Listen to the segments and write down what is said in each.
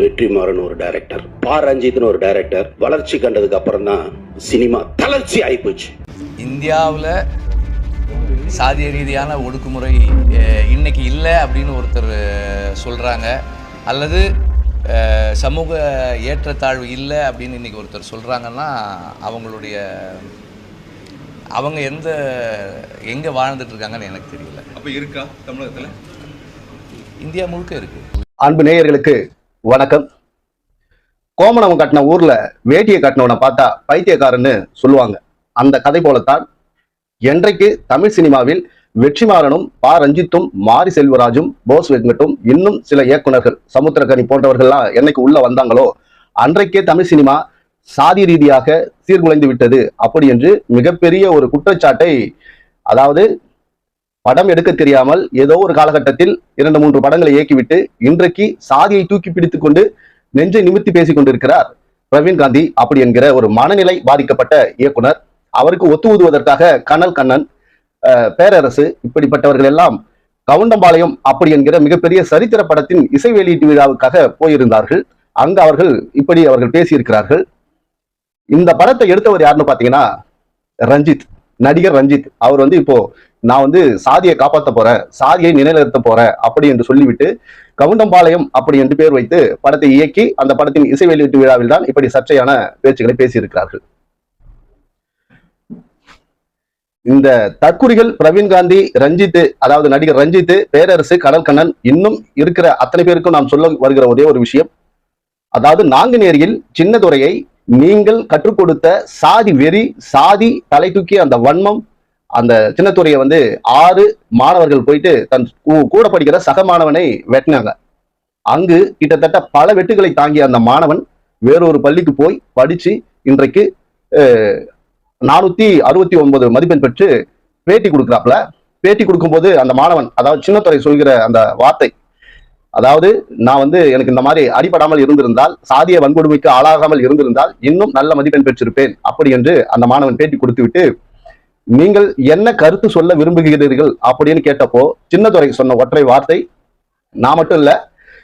வெற்றிமாறன் ஒரு டைரக்டர் பா. ரஞ்சித்னு ஒரு டைரக்டர் வளர்ச்சி கண்டதுக்கு அப்புறம் தான் சினிமா தளர்ச்சி ஆயிப்போச்சு. இந்தியாவில் சாதிய ரீதியான ஒடுக்குமுறை இன்னைக்கு இல்லை அப்படின்னு ஒருத்தர் சொல்கிறாங்க அல்லது சமூக ஏற்றத்தாழ்வு இல்லை அப்படின்னு இன்னைக்கு ஒருத்தர் சொல்கிறாங்கன்னா அவங்களுடைய அவங்க எந்த எங்கே வாழ்ந்துட்டு இருக்காங்கன்னு எனக்கு தெரியல. அப்ப இருக்கா தமிழகத்துல? இந்தியா முழுக்க இருக்குது அன்பு நேயர்களுக்கு வணக்கம். கோமணம் கட்டின ஊர்ல வேட்டியை கட்டினவனை பார்த்தா பைத்தியக்காரன்னு சொல்லுவாங்க. அந்த கதை போலத்தான் என்றைக்கு தமிழ் சினிமாவில் வெற்றிமாறனும் பா. ரஞ்சித்தும் மாரி செல்வராஜும் போஸ் வெங்கட்டும் இன்னும் சில இயக்குனர்கள் சமுத்திரக்கனி போன்றவர்கள்லாம் என்னைக்கு உள்ள வந்தாங்களோ அன்றைக்கே தமிழ் சினிமா சாதி ரீதியாக சீர்குலைந்து விட்டது. அப்படி என்று மிகப்பெரிய ஒரு குற்றச்சாட்டை அதாவது படம் எடுக்க தெரியாமல் ஏதோ ஒரு காலகட்டத்தில் இரண்டு மூன்று படங்களை இயக்கிவிட்டு இன்றைக்கு சாதியை தூக்கி பிடித்துக் கொண்டு நெஞ்சை நிமித்தி பேசிக் கொண்டிருக்கிறார் பிரவீன் காந்தி அப்படி என்கிற ஒரு மனநிலை பாதிக்கப்பட்ட இயக்குனர். அவருக்கு ஒத்து ஊதுவதற்காக கனல் கண்ணன் பேரரசு இப்படிப்பட்டவர்கள் எல்லாம் கவுண்டம்பாளையம் அப்படி என்கிற மிகப்பெரிய சரித்திர படத்தின் இசை வெளியீட்டு விழாவுக்காக போயிருந்தார்கள். அங்கு அவர்கள் இப்படி அவர்கள் பேசியிருக்கிறார்கள். இந்த படத்தை எடுத்தவர் யாருன்னு பாத்தீங்கன்னா ரஞ்சித் நடிகர் ரஞ்சித். அவர் வந்து இப்போ நான் வந்து சாதியை காப்பாற்ற போறேன் சாதியை நிலைநிறுத்த போறேன் அப்படி என்று சொல்லிவிட்டு கவுண்டம்பாளையம் அப்படி என்று பேர் வைத்து படத்தை இயக்கி அந்த படத்தின் இசை வெளியீட்டு விழாவில் தான் இப்படி சர்ச்சையான பேச்சுக்களை பேசியிருக்கிறார்கள். இந்த தற்குறிகள் பிரவீன் காந்தி ரஞ்சித் அதாவது நடிகர் ரஞ்சித் பேரரசு கடல் கண்ணன் இன்னும் இருக்கிற அத்தனை பேருக்கும் நாம் சொல்ல வருகிற ஒரே ஒரு விஷயம். அதாவது நாங்குநேரியில் சின்னதுரையை நீங்கள் கற்றுக் கொடுத்த சாதி வெறி சாதி தலை தூக்கி அந்த வன்மம் அந்த சின்னத்துறையை வந்து ஆறு மாணவர்கள் போயிட்டு தன் கூட படிக்கிற சக மாணவனை வெட்டினாங்க. அங்கு கிட்டத்தட்ட பல வெட்டுகளை தாங்கிய அந்த மாணவன் வேறொரு பள்ளிக்கு போய் படிச்சு இன்றைக்கு நானூத்தி அறுபத்தி ஒன்பது மதிப்பெண் பெற்று பேட்டி கொடுக்குறாப்ல பேட்டி கொடுக்கும்போது அந்த மாணவன் அதாவது சின்னத்துறை சொல்கிற அந்த வார்த்தை அதாவது நான் வந்து எனக்கு இந்த மாதிரி அடிபடாமல் இருந்திருந்தால் சாதிய வன்கொடுமைக்கு ஆளாகாமல் இருந்திருந்தால் இன்னும் நல்ல மதிப்பெண் பெற்றிருப்பேன் அப்படி என்று அந்த மாணவன் பேட்டி கொடுத்து விட்டு நீங்கள் என்ன கருத்து சொல்ல விரும்புகிறீர்கள் அப்படின்னு கேட்டப்போ சின்னதுரை சொன்ன ஒற்றை வார்த்தை நான் மட்டும் இல்ல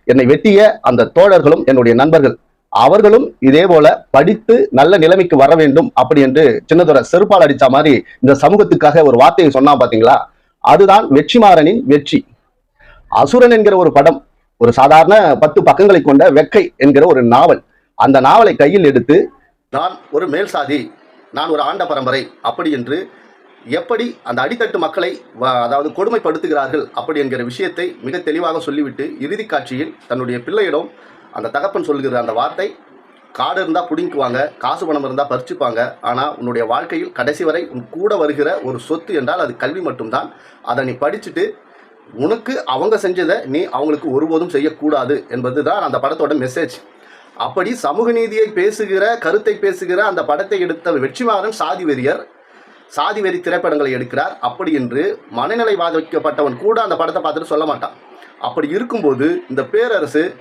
என்னை வெட்டிய அந்த தோழர்களும் என்னுடைய நண்பர்கள் அவர்களும் இதே போல படித்து நல்ல நிலைமைக்கு வர வேண்டும் அப்படி என்று சின்னதுரை செருப்பால் அடிச்ச மாதிரி இந்த சமூகத்துக்காக ஒரு வார்த்தையை சொன்னா பாத்தீங்களா? அதுதான் வெற்றிமாறனின் வெற்றி. அசுரன் என்கிற ஒரு படம் ஒரு சாதாரண பத்து பக்கங்களை கொண்ட வெக்கை என்கிற ஒரு நாவல். அந்த நாவலை கையில் எடுத்து நான் ஒரு மேல் சாதி நான் ஒரு ஆண்ட பரம்பரை அப்படி என்று எப்படி அந்த அடித்தட்டு மக்களை வ- அதாவது கொடுமைப்படுத்துகிறார்கள் அப்படி என்கிற விஷயத்தை மிக தெளிவாக சொல்லிவிட்டு இறுதி காட்சியில் தன்னுடைய பிள்ளையிடம் அந்த தகப்பன் சொல்லுகிற அந்த வார்த்தை காடு இருந்தால் பிடிங்குவாங்க காசு பணம் இருந்தால் பறிச்சுப்பாங்க ஆனால் உன்னுடைய வாழ்க்கையில் கடைசி வரை உன் கூட வருகிற ஒரு சொத்து என்றால் அது கல்வி மட்டும்தான். அதை நீ படிச்சுட்டு உனக்கு அவங்க செஞ்சதை நீ அவங்களுக்கு ஒருபோதும் செய்யக்கூடாது என்பது தான் அந்த படத்தோட மெசேஜ் அப்படி சமூக நீதியை பேசுகிற கருத்தை பேசுகிற அந்த படத்தை எடுத்த வெற்றிமாறன் சாதி வெறியர் சாதி வெறி திரைப்படங்களை எடுக்கிறார். அப்படி என்று மனநிலை பாதிக்கப்பட்டவன் கூட அந்த படத்தை பார்த்துட்டு சொல்ல மாட்டான். அப்படி இருக்கும்போது இந்த பேரரசு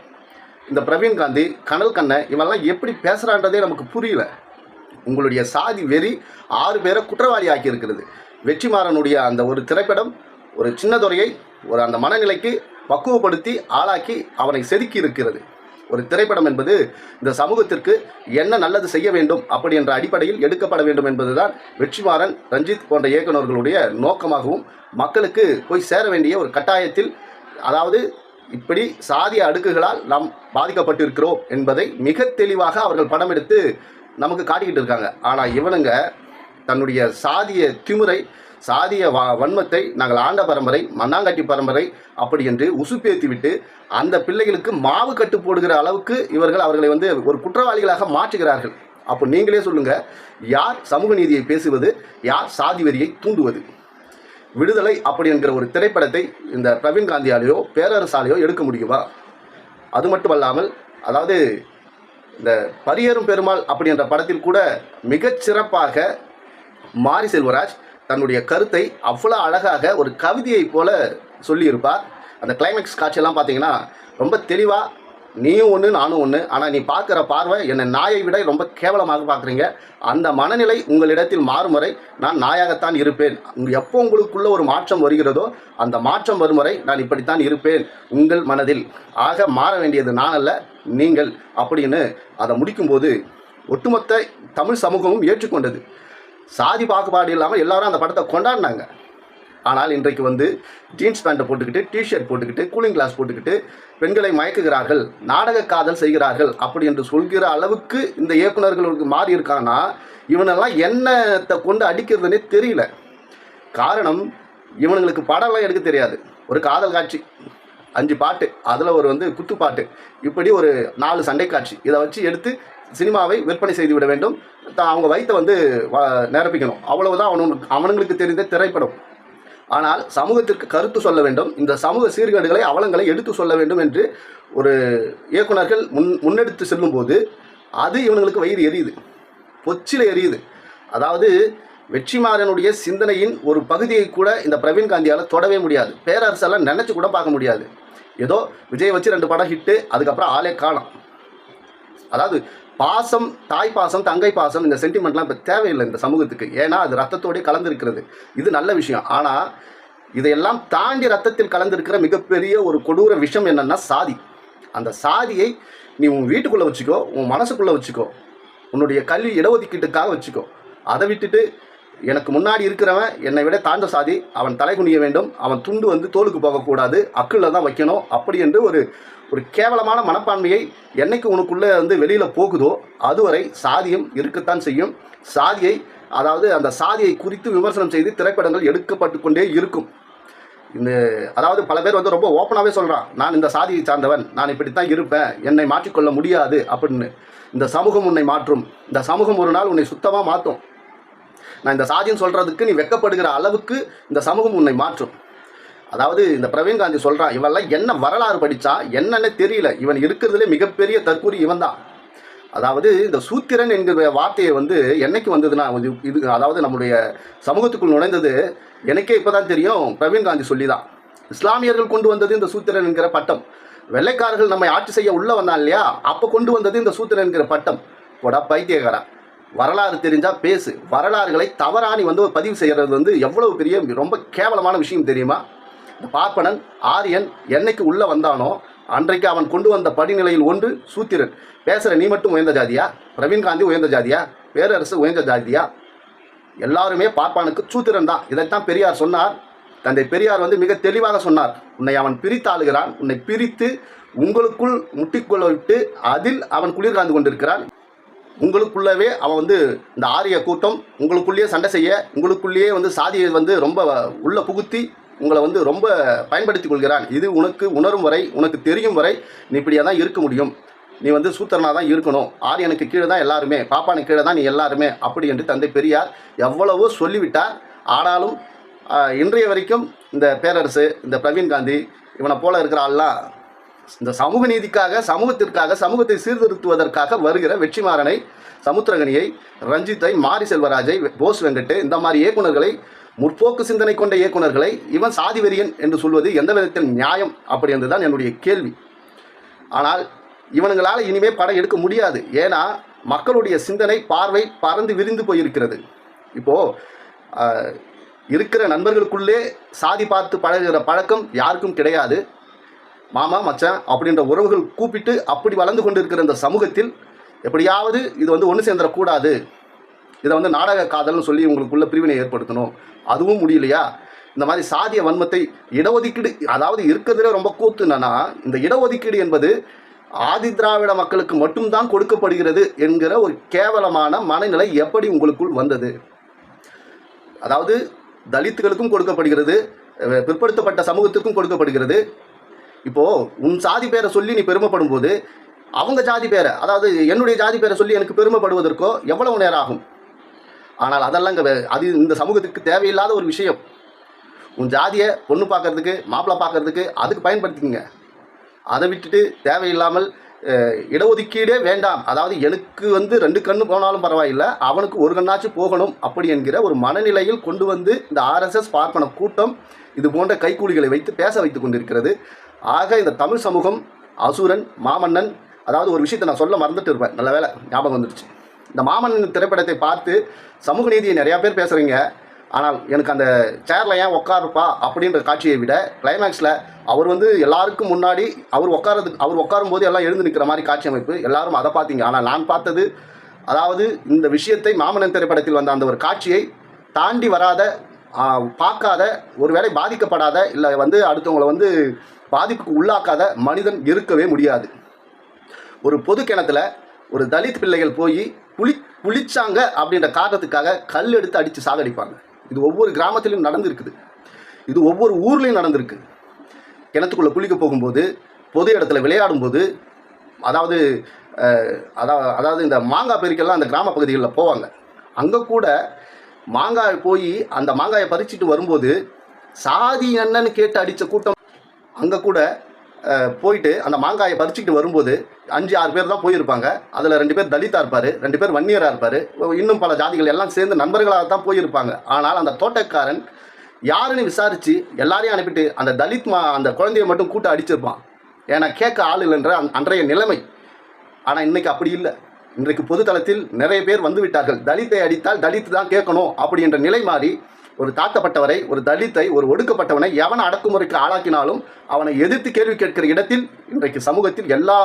இந்த பிரவீன் காந்தி கனல் கண்ணை இவெல்லாம் எப்படி பேசுகிறான்றதே நமக்கு புரியல. உங்களுடைய சாதி வெறி ஆறு பேரை குற்றவாளி ஆக்கி இருக்கிறது. வெற்றிமாறனுடைய அந்த ஒரு திரைப்படம் ஒரு சின்னதுரையை ஒரு அந்த மனநிலைக்கு பக்குவப்படுத்தி ஆளாக்கி அவனை செதுக்கி இருக்கிறது. ஒரு திரைப்படம் என்பது இந்த சமூகத்திற்கு என்ன நல்லது செய்ய வேண்டும் அப்படி என்ற அடிப்படையில் எடுக்கப்பட வேண்டும் என்பதுதான் வெற்றிமாறன் ரஞ்சித் போன்ற இயக்குநர்களுடைய நோக்கமாகவும் மக்களுக்கு போய் சேர வேண்டிய ஒரு கட்டாயத்தில் அதாவது இப்படி சாதிய அடுக்குகளால் நாம் பாதிக்கப்பட்டிருக்கிறோம் என்பதை மிக தெளிவாக அவர்கள் படம் எடுத்து நமக்கு காட்டிக்கிட்டு இருக்காங்க. ஆனால் இவனுங்க தன்னுடைய சாதிய திமுறை சாதிய வா வன்மத்தை நாங்கள் ஆண்ட பரம்பரை மண்ணாங்கட்டி பரம்பரை அப்படி என்று உசுப்பேத்தி விட்டு அந்த பிள்ளைகளுக்கு மாவு கட்டு போடுகிற அளவுக்கு இவர்கள் அவர்களை வந்து ஒரு குற்றவாளிகளாக மாற்றுகிறார்கள். அப்போ நீங்களே சொல்லுங்க யார் சமூக நீதியை பேசுவது யார் சாதி வெறியை தூண்டுவது? விடுதலை அப்படி என்கிற ஒரு திரைப்படத்தை இந்த பிரவீன் காந்தியாலேயோ பேரரசாலேயோ எடுக்க முடியுமா? அது மட்டுமல்லாமல் அதாவது இந்த பரியரும் பெருமாள் அப்படி என்ற படத்தில் கூட மிகச் சிறப்பாக மாரி செல்வராஜ் தன்னுடைய கருத்தை அவ்வளோ அழகாக ஒரு கவிதையைப் போல சொல்லியிருப்பார். அந்த கிளைமேக்ஸ் காட்சியெல்லாம் பார்த்தீங்கன்னா ரொம்ப தெளிவாக நீயும் ஒன்று நானும் ஒன்று ஆனால் நீ பார்க்குற பார்வை என்னை நாயை விட ரொம்ப கேவலமாக பார்க்குறீங்க. அந்த மனநிலை உங்களிடத்தில் மாறும் வரை நான் நாயாகத்தான் இருப்பேன். எப்போ உங்களுக்குள்ள ஒரு மாற்றம் வருகிறதோ அந்த மாற்றம் வரும் வரை நான் இப்படித்தான் இருப்பேன் உங்கள் மனதில். ஆக மாற வேண்டியது நான் அல்ல நீங்கள். அப்படின்னு அதை முடிக்கும்போது ஒட்டுமொத்த தமிழ் சமூகமும் ஏற்றுக்கொண்டது. சாதி பாகுபாடு இல்லாமல் எல்லாரும் அந்த படத்தை கொண்டாடினாங்க. ஆனால் இன்றைக்கு வந்து ஜீன்ஸ் பேண்ட்டை போட்டுக்கிட்டு டிஷர்ட் போட்டுக்கிட்டு கூலிங் கிளாஸ் போட்டுக்கிட்டு பெண்களை மயக்குகிறார்கள் நாடக காதல் செய்கிறார்கள் அப்படி என்று சொல்கிற அளவுக்கு இந்த இயக்குநர்களுக்கு மாறி இருக்காங்கன்னா இவனெல்லாம் என்னத்தை கொண்டு அடிக்கிறதுனே தெரியல. காரணம் இவனுங்களுக்கு படம்லாம் எடுக்க தெரியாது. ஒரு காதல் காட்சி அஞ்சு பாட்டு அதில் ஒரு வந்து குத்துப்பாட்டு இப்படி ஒரு நாலு சண்டை காட்சி இதை வச்சு எடுத்து சினிமாவை விற்பனை செய்து விட வேண்டும் அவங்க வயித்தை வந்து வ- நிரப்பிக்கணும். அவ்வளவுதான் அவனுங்களுக்கு அவனுங்களுக்கு தெரிந்த திரைப்படம். ஆனால் சமூகத்திற்கு கருத்து சொல்ல வேண்டும். இந்த சமூக சீர்கேடுகளை அவலங்களை எடுத்து சொல்ல வேண்டும் என்று ஒரு இயக்குனர்கள் முன் முன்னெடுத்து செல்லும்போது அது இவனுங்களுக்கு வயிறு எரியுது. பொச்சில் எரியுது. அதாவது வெற்றிமாறனுடைய சிந்தனையின் ஒரு பகுதியை கூட இந்த பிரவீன் காந்தியால் தொடவே முடியாது. பேரரசெல்லாம் நினச்சி கூட பார்க்க முடியாது. ஏதோ விஜய் வச்சு ரெண்டு படம் ஹிட்டு அதுக்கப்புறம் ஆளே காணும். அதாவது பாசம் தாய் பாசம் தங்கை பாசம் இந்த சென்டிமெண்ட்லாம் இப்போ தேவையில்லை இந்த சமூகத்துக்கு. ஏன்னா அது ரத்தத்தோடே கலந்துருக்கிறது. இது நல்ல விஷயம். ஆனால் இதையெல்லாம் தாண்டி ரத்தத்தில் கலந்திருக்கிற மிகப்பெரிய ஒரு கொடூர விஷயம் என்னன்னா சாதி. அந்த சாதியை நீ உன் வீட்டுக்குள்ளே வச்சுக்கோ உன் மனசுக்குள்ளே வச்சுக்கோ உன்னுடைய கல்வி இடஒதுக்கீட்டுக்காக வச்சுக்கோ. அதை விட்டுட்டு எனக்கு முன்னாடி இருக்கிறவன் என்னை விட தாழ்ந்த சாதி அவன் தலை குனிய வேண்டும் அவன் துண்டு வந்து தோலுக்கு போகக்கூடாது அக்குள்ள தான் வைக்கணும் அப்படி என்று ஒரு ஒரு கேவலமான மனப்பான்மையை என்னைக்கு உனக்குள்ளே வந்து வெளியில் போகுதோ அதுவரை சாதியம் இருக்கத்தான் செய்யும். சாதியை அதாவது அந்த சாதியை குறித்து விமர்சனம் செய்து திரைப்படங்கள் எடுக்கப்பட்டு கொண்டே இருக்கும். இந்த அதாவது பல பேர் வந்து ரொம்ப ஓப்பனாகவே சொல்கிறான் நான் இந்த சாதியை சார்ந்தவன் நான் இப்படித்தான் இருப்பேன் என்னை மாற்றிக்கொள்ள முடியாது அப்படின்னு. இந்த சமூகம் உன்னை மாற்றும். இந்த சமூகம் ஒரு நாள் உன்னை சுத்தமாக மாற்றும் நான் இந்த சாதின்னு சொல்கிறதுக்கு நீ வெக்கப்படுகிற அளவுக்கு இந்த சமூகம் உன்னை மாற்றும். அதாவது இந்த பிரவீன் காந்தி சொல்கிறான் இவெல்லாம் என்ன வரலாறு படித்தா என்னன்னு தெரியல. இவன் இருக்கிறதுலே மிகப்பெரிய தற்கூரி இவன் தான். அதாவது இந்த சூத்திரன் என்கிற வார்த்தையை வந்து என்னைக்கு வந்ததுன்னா இது இது அதாவது நம்முடைய சமூகத்துக்குள் நுழைந்தது எனக்கே இப்போ தான் தெரியும் பிரவீன் காந்தி சொல்லி தான் இஸ்லாமியர்கள் கொண்டு வந்தது இந்த சூத்திரன் என்கிற பட்டம். வெள்ளைக்காரர்கள் நம்மை ஆட்சி செய்ய உள்ள வந்தான் இல்லையா? அப்போ கொண்டு வந்தது இந்த சூத்திரன் என்கிற பட்டம். போடா பைத்தியக்காரா வரலாறு தெரிஞ்சா பேசு. வரலாறுகளை தவறாணி வந்து பதிவு செய்கிறது வந்து எவ்வளவு பெரிய ரொம்ப கேவலமான விஷயம் தெரியுமா? இந்த பார்ப்பனன் ஆரியன் என்னைக்கு உள்ளே வந்தானோ அன்றைக்கு அவன் கொண்டு வந்த படிநிலையில் ஒன்று சூத்திரன். பேசுகிற நீ மட்டும் உயர்ந்த ஜாதியா? பிரவீன் காந்தி உயர்ந்த ஜாதியா? பேரரசு உயர்ந்த ஜாதியா? எல்லாருமே பார்ப்பானுக்கு சூத்திரன் தான். இதைத்தான் பெரியார் சொன்னார். தந்தை பெரியார் வந்து மிக தெளிவாக சொன்னார். உன்னை அவன் பிரித்தாளுகிறான் உன்னை பிரித்து உங்களுக்குள் முட்டிக்கொள்ள விட்டு அதில் அவன் குளிர்காந்து கொண்டிருக்கிறான். உங்களுக்குள்ளவே அவன் வந்து இந்த ஆரிய கூட்டம் உங்களுக்குள்ளேயே சண்டை செய்ய உங்களுக்குள்ளேயே வந்து சாதியை வந்து ரொம்ப உள்ள புகுத்தி உங்களை வந்து ரொம்ப பயன்படுத்தி கொள்கிறான். இது உனக்கு உணரும் வரை உனக்கு தெரியும் வரை நீ இப்படியே தான் இருக்க முடியும். நீ வந்து சூத்திரனாக தான் இருக்கணும். ஆரியனுக்கு கீழே தான் எல்லாருமே பாப்பானுக்கு கீழே தான் நீ எல்லாருமே அப்படி என்று தந்தை பெரியார் எவ்வளவோ சொல்லிவிட்டார். ஆனாலும் இன்றைய வரைக்கும் இந்த பேரரசு இந்த பிரவீன் காந்தி இவனை போல இருக்கிற ஆள்லாம் இந்த சமூக நீதிக்காக சமூகத்திற்காக சமூகத்தை சீர்திருத்துவதற்காக வருகிற வெற்றிமாறனை சமுத்திரகனியை ரஞ்சித்தை மாரி செல்வராஜை போஸ் வெங்கட்டு இந்த மாதிரி இயக்குனர்களை முற்போக்கு சிந்தனை கொண்ட இயக்குனர்களை இவன் சாதி வெறியன் என்று சொல்வது எந்த விதத்தில் நியாயம்? அப்படி என்றுதான் என்னுடைய கேள்வி. ஆனால் இவனுங்களால் இனிமே படம் எடுக்க முடியாது. ஏன்னா மக்களுடைய சிந்தனை பார்வை பறந்து விரிந்து போயிருக்கிறது. இப்போ இருக்கிற நண்பர்களுக்குள்ளே சாதி பார்த்து பழகிற பழக்கம் யாருக்கும் கிடையாது. மாமா மச்சான் அப்படின்ற உறவுகள் கூப்பிட்டு அப்படி வளர்ந்து கொண்டிருக்கிற இந்த சமூகத்தில் எப்படியாவது இது வந்து ஒன்று சேர்ந்துடக்கூடாது. இதை வந்து நாடக காதல்னு சொல்லி உங்களுக்குள்ள பிரிவினை ஏற்படுத்தணும். அதுவும் முடியலையா? இந்த மாதிரி சாதிய வன்மத்தை இடஒதுக்கீடு அதாவது இருக்கிறதுல ரொம்ப கூத்து என்னன்னா இந்த இடஒதுக்கீடு என்பது ஆதி திராவிட மக்களுக்கு மட்டும்தான் கொடுக்கப்படுகிறது என்கிற ஒரு கேவலமான மனநிலை எப்படி உங்களுக்குள் வந்தது? அதாவது தலித்துகளுக்கும் கொடுக்கப்படுகிறது பிற்படுத்தப்பட்ட சமூகத்துக்கும் கொடுக்கப்படுகிறது. இப்போ உன் சாதி பேரை சொல்லி நீ பெருமைப்படும் போது அவங்க ஜாதி பேரை அதாவது என்னுடைய ஜாதி பேரை சொல்லி எனக்கு பெருமைப்படுவதற்கோ எவ்வளவு நேரம் ஆகும்? ஆனால் அதெல்லாம் இங்கே அது இந்த சமூகத்துக்கு தேவையில்லாத ஒரு விஷயம். உன் ஜாதியை பொண்ணு பார்க்கறதுக்கு மாப்பிள்ளை பார்க்கறதுக்கு அதுக்கு பயன்படுத்திக்கங்க. அதை விட்டுட்டு தேவையில்லாமல் இடஒதுக்கீடே வேண்டாம். அதாவது எனக்கு வந்து ரெண்டு கண்ணு போனாலும் பரவாயில்லை அவனுக்கு ஒரு கண்ணாச்சும் போகணும் அப்படி என்கிற ஒரு மனநிலையில் கொண்டு வந்து இந்த ஆர்எஸ்எஸ் பார்ப்பன கூட்டம் இது போன்ற கைக்கூலிகளை வைத்து பேச வைத்து கொண்டிருக்கிறது. ஆக இந்த தமிழ் சமூகம் அசுரன் மாமன்னன் அதாவது ஒரு விஷயத்தை நான் சொல்ல மறந்துட்டு இருப்பேன். நல்ல வேலை ஞாபகம் வந்துடுச்சு இந்த மாமன்னன் திரைப்படத்தை பார்த்து சமூக நீதியை நிறையா பேர் பேசுகிறீங்க ஆனால் எனக்கு அந்த சேரில் ஏன் உட்காருப்பா அப்படின்ற காட்சியை விட கிளைமேக்ஸில் அவர் வந்து எல்லாருக்கும் முன்னாடி அவர் உட்காரது அவர் உட்காரும் போது எல்லாம் எழுந்து நிற்கிற மாதிரி காட்சி அமைப்பு. எல்லாரும் அதை பார்த்தீங்க. ஆனால் நான் பார்த்தது அதாவது இந்த விஷயத்தை மாமன்னன் திரைப்படத்தில் வந்த அந்த ஒரு காட்சியை தாண்டி வராத பார்க்காத ஒருவேளை பாதிக்கப்படாத இல்லை வந்து அடுத்தவங்களை வந்து பாதிப்புக்கு உள்ளாக்காத மனிதன் இருக்கவே முடியாது. ஒரு பொது கிணத்துல ஒரு தலித் பிள்ளைகள் போய் குளி குளிச்சாங்க அப்படின்ற காரணத்துக்காக கல் எடுத்து அடித்து சாகடிப்பாங்க. இது ஒவ்வொரு கிராமத்திலையும் நடந்திருக்குது. இது ஒவ்வொரு ஊர்லேயும் நடந்திருக்கு. கிணத்துக்குள்ளே குளிக்க போகும்போது பொது இடத்துல விளையாடும்போது அதாவது அதாவது அதாவது இந்த மாங்காய் பெருக்கெல்லாம் அந்த கிராம பகுதிகளில் போவாங்க. அங்கே கூட மாங்காய் போய் அந்த மாங்காயை பறிச்சுட்டு வரும்போது சாதி என்னன்னு கேட்டு அடித்த கூட்டம் அங்கே கூட போயிட்டு அந்த மாங்காயை பறிச்சுக்கிட்டு வரும்போது அஞ்சு ஆறு பேர் தான் போயிருப்பாங்க. அதில் ரெண்டு பேர் தலித்தாக இருப்பார் ரெண்டு பேர் வன்னியராக இருப்பார். இன்னும் பல ஜாதிகள் எல்லாம் சேர்ந்து நண்பர்களாக தான் போயிருப்பாங்க. ஆனால் அந்த தோட்டக்காரன் யாருன்னு விசாரித்து எல்லாரையும் அனுப்பிட்டு அந்த தலித் மா அந்த குழந்தைய மட்டும் கூட்ட அடிச்சிருப்பான். ஏன்னா கேட்க ஆள் இல்லைன்ற அந் அன்றைய நிலைமை. ஆனால் இன்னைக்கு அப்படி இல்லை. இன்றைக்கு பொதுத்தளத்தில் நிறைய பேர் வந்துவிட்டார்கள் தலித்தை அடித்தால் தலித் தான் கேட்கணும் அப்படின்ற நிலை மாறி ஒரு தாக்கப்பட்டவரை ஒரு தலித்தை ஒரு ஒடுக்கப்பட்டவனை எவனை அடக்குமுறைக்கு ஆளாக்கினாலும் அவனை எதிர்த்து கேள்வி கேட்கிற இடத்தில் இன்றைக்கு சமூகத்தில் எல்லா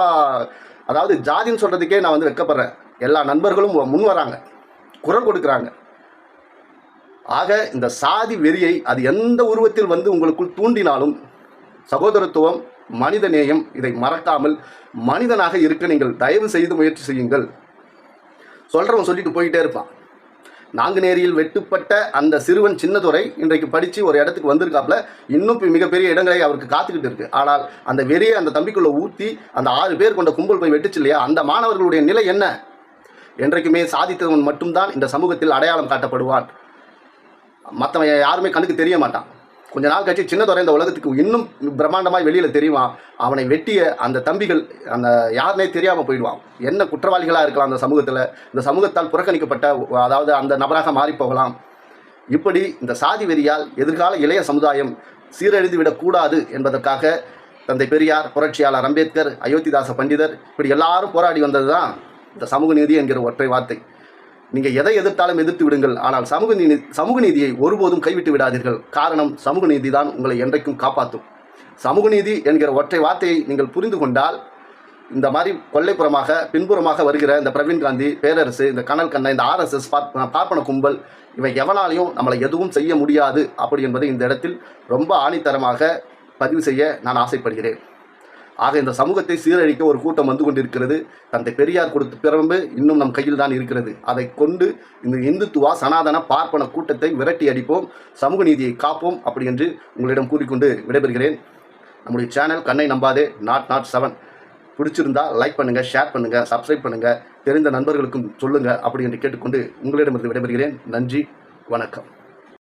அதாவது ஜாதின்னு சொல்கிறதுக்கே நான் வந்து வெட்கப்படுறேன். எல்லா நண்பர்களும் முன் வராங்க. குரல் கொடுக்குறாங்க. ஆக இந்த சாதி வெறியை அது எந்த உருவத்தில் வந்து உங்களுக்குள் தூண்டினாலும் சகோதரத்துவம் மனிதநேயம் இதை மறக்காமல் மனிதனாக இருக்க நீங்கள் தயவு செய்து முயற்சி செய்யுங்கள். சொல்கிறவன் சொல்லிட்டு போயிட்டே இருப்பான். நாங்குநேரியில் வெட்டுப்பட்ட அந்த சிறுவன் சின்னதுரை இன்றைக்கு படித்து ஒரு இடத்துக்கு வந்திருக்காப்புல. இன்னும் இப்போ மிகப்பெரிய இடங்களை அவருக்கு காத்துக்கிட்டு இருக்கு. ஆனால் அந்த வெறியை அந்த தம்பிக்குள்ளே ஊற்றி அந்த ஆறு பேர் கொண்ட கும்பல் போய் வெட்டுச்சு இல்லையா? அந்த மாணவர்களுடைய நிலை என்ன? என்றைக்குமே சாதித்தவன் மட்டும்தான் இந்த சமூகத்தில் அடையாளம் காட்டப்படுவான். மற்றவன் யாருமே கண்ணுக்கு தெரிய மாட்டான். கொஞ்ச நாள் கழிச்சு சின்னதுரை இந்த உலகத்துக்கு இன்னும் பிரம்மாண்டமாக வெளியில் தெரியுவான். அவனை வெட்டிய அந்த தம்பிகள் அந்த யாருனே தெரியாமல் போயிடுவான். என்ன குற்றவாளிகளாக இருக்கலாம் அந்த சமூகத்தில். இந்த சமூகத்தால் புறக்கணிக்கப்பட்ட அதாவது அந்த நபராக மாறி போகலாம். இப்படி இந்த சாதி வெறியால் எதிர்கால இளைய சமுதாயம் சீரழிந்து விடக்கூடாது என்பதற்காக தந்தை பெரியார் புரட்சியாளர் அம்பேத்கர் அயோத்திதாச பண்டிதர் இப்படி எல்லாரும் போராடி வந்தது தான் இந்த சமூக நீதி என்கிற ஒற்றை வார்த்தை. நீங்கள் எதை எதிர்த்தாலும் எதிர்த்து விடுங்கள். ஆனால் சமூக நீதி சமூக நீதியை ஒருபோதும் கைவிட்டு விடாதீர்கள். காரணம் சமூக நீதி தான் உங்களை என்றைக்கும் காப்பாற்றும். சமூக நீதி என்கிற ஒற்றை வார்த்தையை நீங்கள் புரிந்து கொண்டால் இந்த மாதிரி கொள்ளைப்புறமாக பின்புறமாக வருகிற இந்த பிரவீன் காந்தி பேரரசு இந்த கனல் கண்ணா இந்த ஆர்எஸ்எஸ் பார்ப்பன கும்பல் இவை எவனாலையும் நம்மளை எதுவும் செய்ய முடியாது. அப்படி என்பதை இந்த இடத்தில் ரொம்ப ஆணித்தரமாக பதிவு செய்ய நான் ஆசைப்படுகிறேன். ஆக இந்த சமூகத்தை சீரழிக்க ஒரு கூட்டம் வந்து கொண்டிருக்கிறது. தந்தை பெரியார் கொடுத்த பிறம்பு இன்னும் நம் கையில் தான் இருக்கிறது. அதை கொண்டு இந்த இந்துத்துவா சனாதன பார்ப்பன கூட்டத்தை விரட்டி அடிப்போம். சமூக நீதியை காப்போம் அப்படி என்று உங்களிடம் கூறிக்கொண்டு விடைபெறுகிறேன். நம்முடைய சேனல் கண்ணை நம்பாதே நாட் நாட் செவன். பிடிச்சிருந்தா லைக் பண்ணுங்கள் ஷேர் பண்ணுங்கள் சப்ஸ்கிரைப் பண்ணுங்கள் தெரிந்த நண்பர்களுக்கும் சொல்லுங்கள் அப்படி என்று கேட்டுக்கொண்டு உங்களிடமிருந்து விடைபெறுகிறேன். நன்றி வணக்கம்.